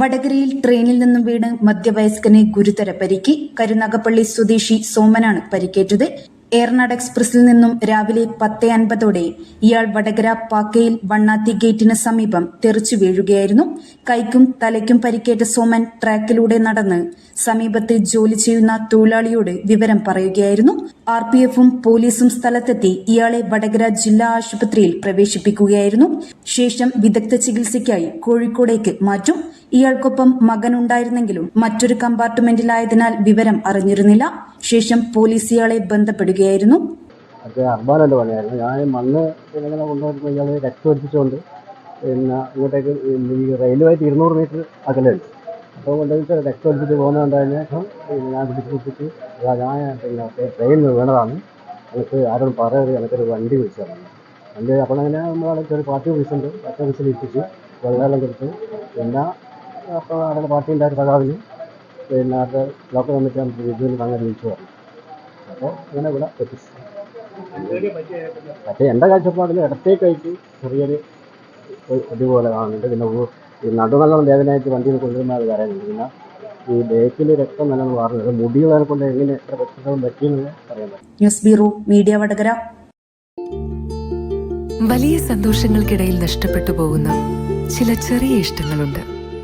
വടകരയിൽ ട്രെയിനിൽ നിന്നും വീണ് മധ്യവയസ്കനെ ഗുരുതര പരിക്ക്. കരുനാഗപ്പള്ളി സ്വദേശി സോമനാണ് പരിക്കേറ്റത്. ഏർനാട് എക്സ്പ്രസിൽ നിന്നും രാവിലെ പത്ത് അൻപതോടെ ഇയാൾ വടകര പാക്കയിൽ വണ്ണാത്തി ഗേറ്റിന് സമീപം തെറിച്ചു വീഴുകയായിരുന്നു. കൈക്കും തലയ്ക്കും പരിക്കേറ്റ സോമൻ ട്രാക്കിലൂടെ നടന്ന് സമീപത്ത് ജോലി ചെയ്യുന്ന തൊഴിലാളിയോട് വിവരം പറയുകയായിരുന്നു. ആർ പി എഫും പോലീസും സ്ഥലത്തെത്തി ഇയാളെ വടകര ജില്ലാ ആശുപത്രിയിൽ പ്രവേശിപ്പിക്കുകയായിരുന്നു. ശേഷം വിദഗ്ധ ചികിത്സയ്ക്കായി കോഴിക്കോടേക്ക് മാറ്റും. ഇയാൾക്കൊപ്പം മകനുണ്ടായിരുന്നെങ്കിലും മറ്റൊരു കമ്പാർട്ട്മെന്റിലായതിനാൽ വിവരം അറിഞ്ഞിരുന്നില്ല. ശേഷം പോലീസ് ഇയാളെ ബന്ധപ്പെടുകയായിരുന്നു. അത് അർബാനല്ല പണിയായിരുന്നു. ഞാൻ മണ്ണ് ഇങ്ങനെ കൊണ്ടുവരുമ്പോൾ ഇയാൾ രക്തം ഒലിപ്പിച്ചുകൊണ്ട് പിന്നെ ഇങ്ങോട്ടേക്ക് ഈ റെയിലുമായിട്ട് ഇരുന്നൂറ് മീറ്റർ അകലുണ്ട് അപ്പോൾ കൊണ്ടുപോയിട്ട് രക്തം ഒലിപ്പിച്ച് പോകുന്നതുകൊണ്ടതിന് ശേഷം ഞാൻ പിടിച്ച് പിടിച്ചിട്ട് അതാ ഞാൻ പിന്നെ ട്രെയിനിൽ വീണതാണ്. എനിക്ക് ആരോടും പറയരുത് എനിക്കൊരു വണ്ടി വിളിച്ചു വണ്ടി അപ്പോൾ അങ്ങനെ നമ്മളവിടെ ഒരു പാർട്ടി പാർട്ടി ഓഫീസിൽ ഇരിപ്പിച്ച് വെള്ളം കൊടുത്ത് പിന്നെ അപ്പോൾ അവരുടെ പാർട്ടി ഒരു സഖാവിന് പിന്നെ അവരുടെ ലോക്കൽ കമ്മിറ്റി ഇതിൽ അങ്ങനെ ജയിച്ചു പറഞ്ഞു. അപ്പോൾ അങ്ങനെ ഇവിടെ എത്തിച്ചു. പക്ഷേ എന്റെ കാഴ്ചപ്പാടിൽ ഇടത്തേക്കായിട്ട് ചെറിയൊരു അതുപോലെ ഇതുപോലെ കാണുന്നുണ്ട്. പിന്നെ ഈ നടുനല്ലോണം വേദനയായിട്ട് വണ്ടിയിൽ കൊണ്ടുവരുന്ന അത് പറയുന്നുണ്ട് പിന്നെ ഈ ബേക്കിൽ രക്തം നല്ലോണം മാറുന്നത് മുടികളെ കൊണ്ട് എങ്ങനെ എത്ര പ്രശ്നങ്ങളും പറ്റിയെന്ന് പറയാൻ പറ്റും ന്യൂസ് ബ്യൂറോ മീഡിയ വടകര. വലിയ സന്തോഷങ്ങൾക്കിടയിൽ നഷ്ടപ്പെട്ടു പോകുന്ന ചില ചെറിയ ഇഷ്ടങ്ങളുണ്ട്.